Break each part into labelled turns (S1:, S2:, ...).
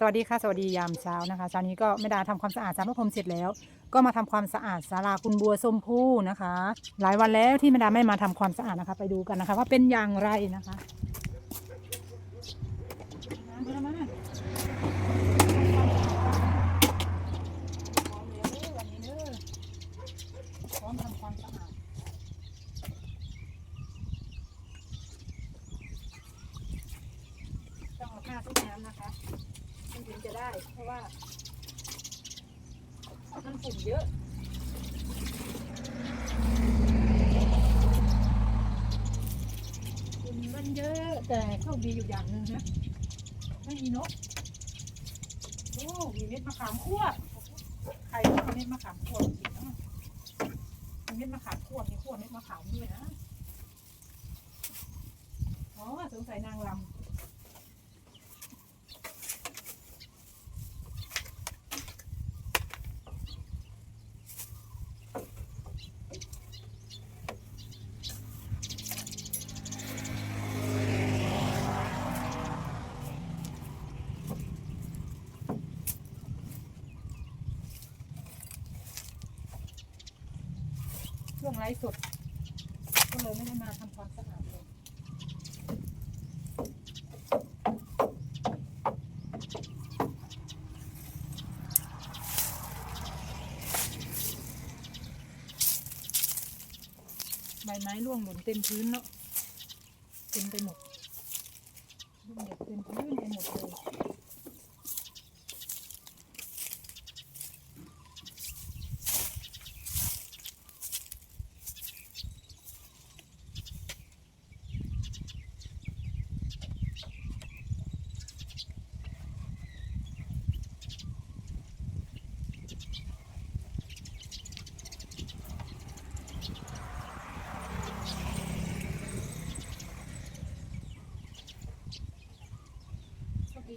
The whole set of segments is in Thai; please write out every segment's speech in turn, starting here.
S1: สวัสดีค่ะ สวัสดียามเช้านะคะเช้านี้ก็ไม่ดาทำความสะอาดสารพระพรมเสร็จแล้ว ก็มาทำความสะอาดศาลาคุณบัวส้มพู่นะคะ หลายวันแล้วที่ไม่ดาไม่มาทำความสะอาดนะคะ ไปดูกันนะคะ ว่าเป็นอย่างไรนะคะมามาพร้อมแล้วเด้อวันนี้เด้อพร้อมทำความสะอาดต้องเอาผ้าชุบน้ำนะคะ ได้ เพราะว่า มันฝุ่นเยอะฝุ่นมันเยอะ แต่โชคดีอยู่อย่างหนึ่งนะ ไม่มีนกโอ้มีเม็ดมะขามคั่วใครก็เอาเม็ดมะขามคั่วกินเนะมีเม็ดมะขามคั่วมีคั่วเม็ดมะขามด้วยนะ อ๋อสงสัยนางลำ ช่วงไลฟ์สดก็เลยไม่ได้มาทำความสะอาดเลยใบไม้ร่วงหล่นเต็มพื้นเนาะเต็มไปหมดร่วงหล่นเต็มพื้นไปหมดเลย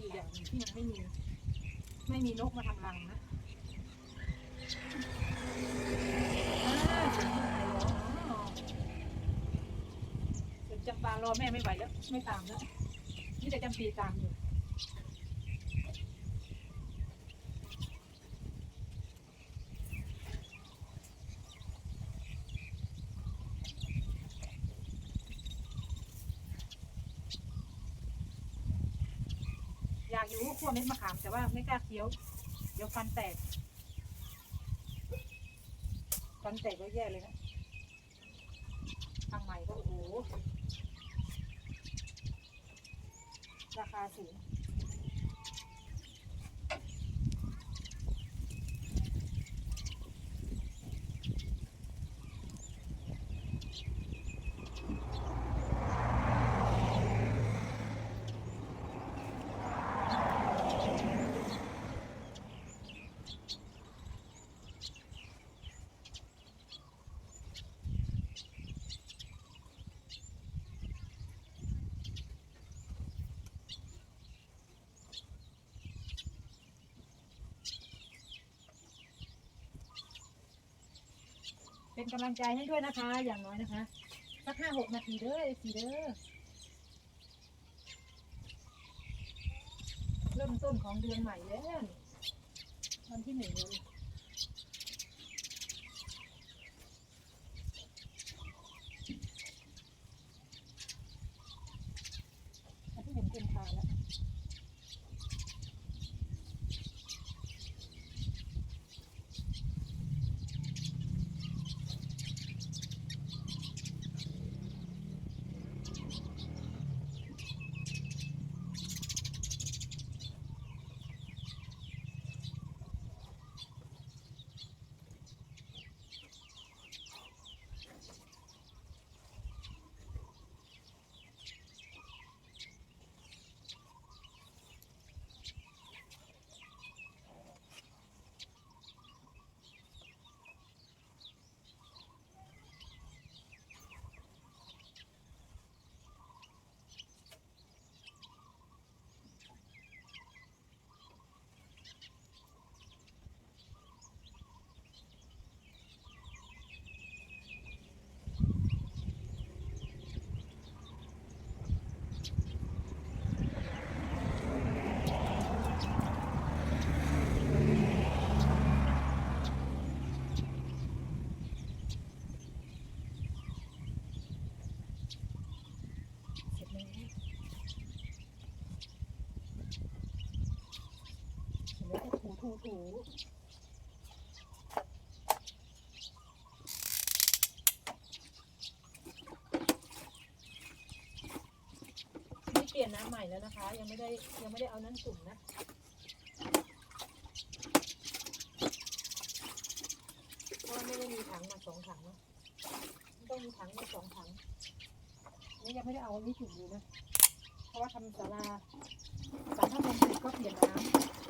S1: อยู่อย่างหนึ่งที่ยังไม่มี ไม่มีนกมาทำรังนะอ่าถึงเมื่อไหร่แล้วเนาะเดี๋ยวจำปารอแม่ไม่ไหวแล้ว ไม่ตามแล้วนี่แต่จำปีตามอยู่ อยู่ขั้วเม็ดมะขามแต่ว่าไม่กล้าเคี้ยว เดี๋ยวฟันแตก ฟันแตกก็แย่เลยนะทางใหม่ก็โอ้โหราคาสูง เป็นกำลังใจให้ด้วยนะคะ อย่างน้อยนะคะ สักห้าหกนาทีเด้อสีเด้อเริ่มต้นของเดือนใหม่แล้ววันที่หนึ่งเลย ถูถูนี่เปลี่ยนน้ำใหม่แล้วนะคะ ยังไม่ได้ยังไม่ได้เอานั้นจุ่มนะเพราะว่าไม่ได้มีถังมาสองถังนะมันต้องมีถังมาสองถังนี่ยังไม่ได้เอาอันนี้จุ่มเลยนะ เพราะว่าทำศาลาสังฆทานเสร็จก็เปลี่ยนน้ำ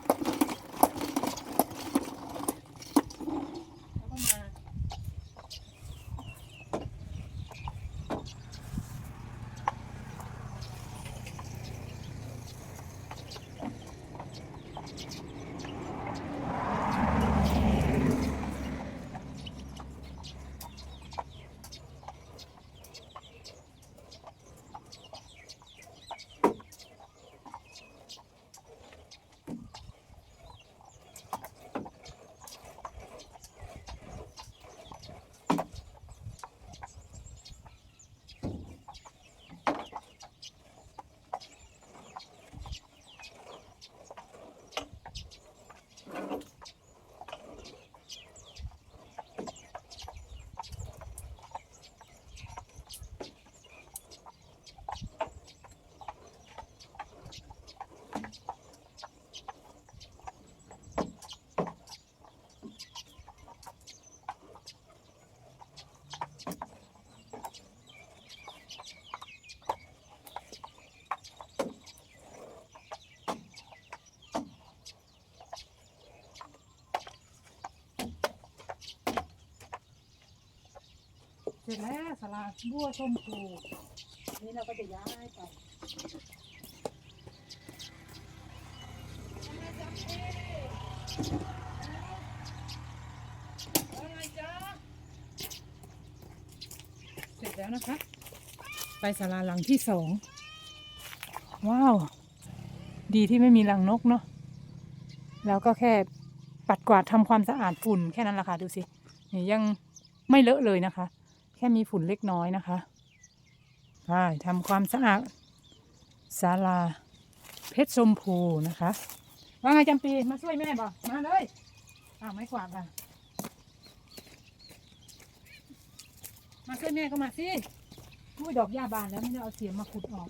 S1: ร็จแล้วสลาบัวชมพูนี่เราก็จะย้ายไปเสร็จแล้วนะคะ ไปศาลาหลังที่สอง ว้าว ดีที่ไม่มีรังนกเนาะแล้วก็แค่ปัดกวาดทำความสะอาดฝุ่นแค่นั้นแหละค่ะ ดูสิ นี่ยังไม่เลอะเลยนะคะ ค่มีฝุ่นเล็กน้อยนะคะไปทำความสะอาดศาลาเพชรชมพูนะคะ ว่าไงจำปีมาช่วยแม่บอกมาเลยอ้าวไม่กวาดอะมาช่วยแม่ก็มาสิอุ้ยดอกหญ้าบานแล้วไม่ได้เอาเสียมมาขุดออก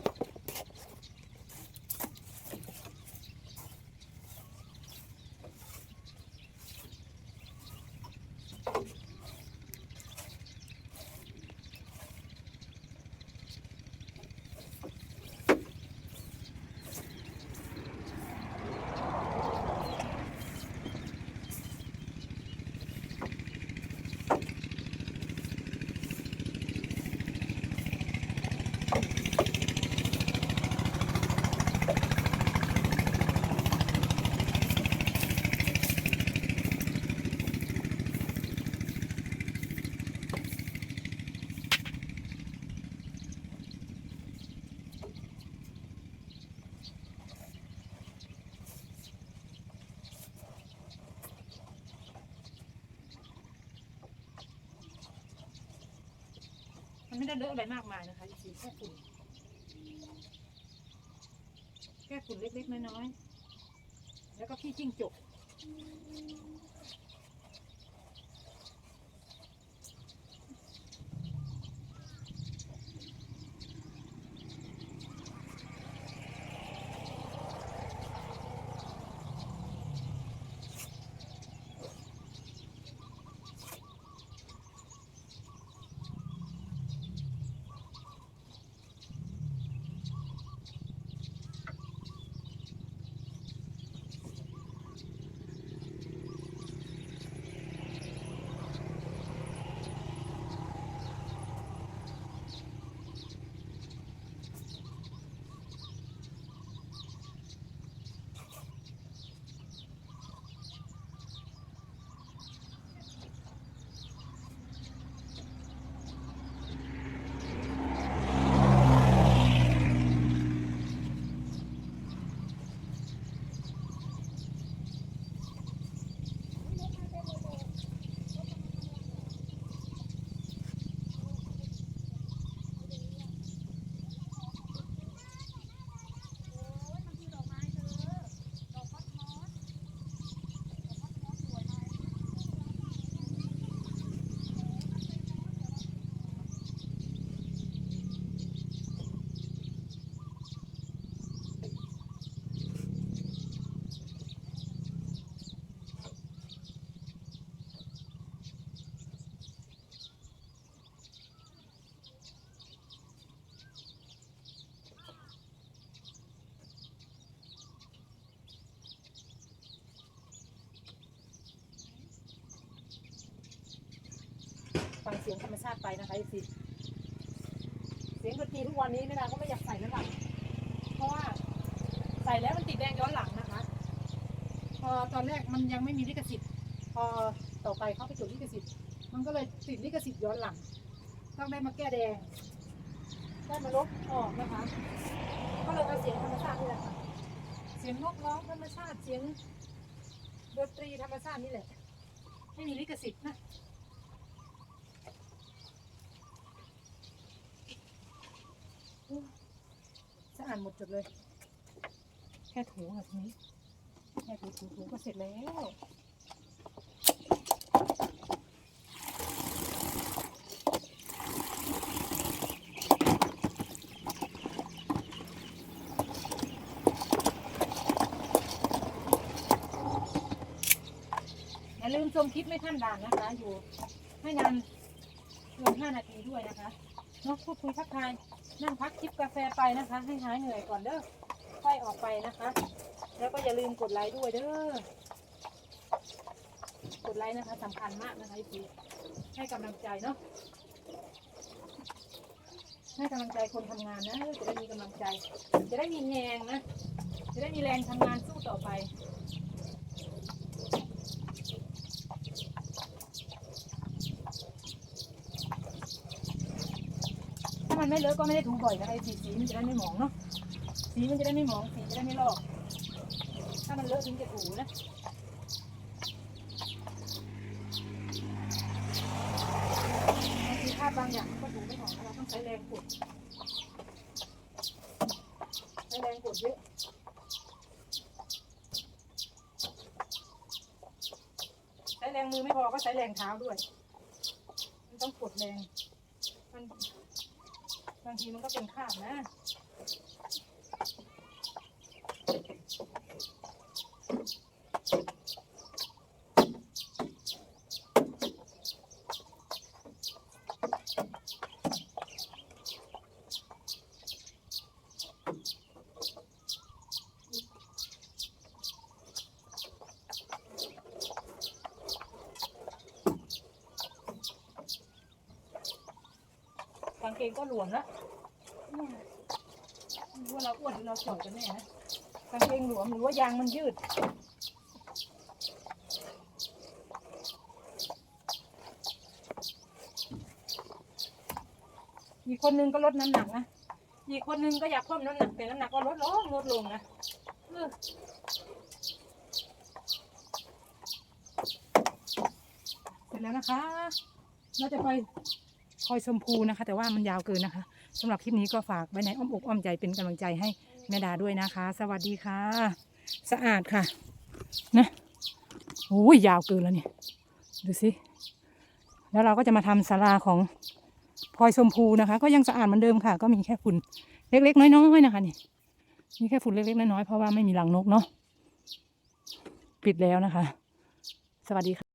S1: ได้เลอะอะไรมากมายนะคะอีแค่ฝุ่นแค่ฝุ่นเล็กๆน้อยๆแล้วก็ขี้จิ้งจก ฟังเสียงธรรมชาติไปนะคะสิเสียงดนตรีทุกวันนี้ไม่ได้ก็ไม่อยากใส่แล้วล่ะเพราะว่าใส่แล้วมันติดแดงย้อนหลังนะคะ พอตอนแรกมันยังไม่มีลิขสิทธิ์ พอต่อไปเขาไปจดลิขสิทธิ์ มันก็เลยติดลิขสิทธิ์ย้อนหลัง ต้องได้มาแก้แดง ได้มาลบออกนะคะ ก็เลยเอาเสียงธรรมชาตินี่แหละค่ะ เสียงนกร้องธรรมชาติเสียงดนตรีธรรมชาตินี่แหละ ไม่มีลิขสิทธิ์นะ สะอาดหมดจดเลย แค่ถูแบบนี้ แค่ถูถูถูก็เสร็จแล้ว อย่าลืมชมคลิปไม่ท่านด่านนะคะ อยู่ให้นานเกินห้านาทีด้วยนะคะเนาะพูดคุยทักทาย นั่งพักคลิปกาแฟไปนะคะ ให้หายเหนื่อยก่อนเด้อค่อยออกไปนะคะ แล้วก็อย่าลืมกดไลค์ด้วยเด้อกดไลค์นะคะสำคัญมากนะคะพี่ให้กำลังใจเนาะให้กำลังใจคนทำงานนะจะได้มีกำลังใจ จะได้มีแรงนะ จะได้มีแรงทำงานสู้ต่อไป ถ้ามัน ไม่เลอะก็ไม่ได้ถูบ่อยนะคะไอ้สีสีมันจะได้ไม่หมองเนาะสีมันจะได้ไม่หมองสีจะได้ไม่ลอก ถ้ามันเลอะถึงจะถูนะบางทีคราบบางอย่างก็ถูไม่หอมเราต้องใช้แรงกดใช้แรงกดเยอะใช้แรงมือไม่พอก็ใช้แรงเท้าด้วย มันต้องกดแรงางทีมันก็เป็นคราบนะกางเกงก็หลวมนะอืมไม่รู้ ว่าเราอ้วนหรือเราจ่อยกันแน่นะกางเกงหลวมหรือว่ายางมันยืด อีกคนนึงก็ลดน้ำหนักนะ อีกคนนึงก็อยากเพิ่มน้ำหนักแต่น้ำหนักก็ลดลงลดลงนะเออเสร็จแล้วนะคะ เราจะไป คอยชมพูนะคะ แต่ว่ามันยาวเกินนะคะสำหรับคลิปนี้ก็ฝากไว้ในอ้อมอกอ้อมใจเป็นกำลังใจให้แม่ดาด้วยนะคะ สวัสดีค่ะ สะอาดค่ะนะโอ้ยยาวเกินแล้วเนี่ยดูสิแล้วเราก็จะมาทำศาลาของพลอยชมพูนะคะ ก็ยังสะอาดเหมือนเดิมค่ะ ก็มีแค่ฝุ่นเล็ก ๆ น้อยๆนะคะนี่มีแค่ฝุ่นเล็กๆน้อยๆเพราะว่าไม่มีรังนกเนาะปิดแล้วนะคะ สวัสดีค่ะ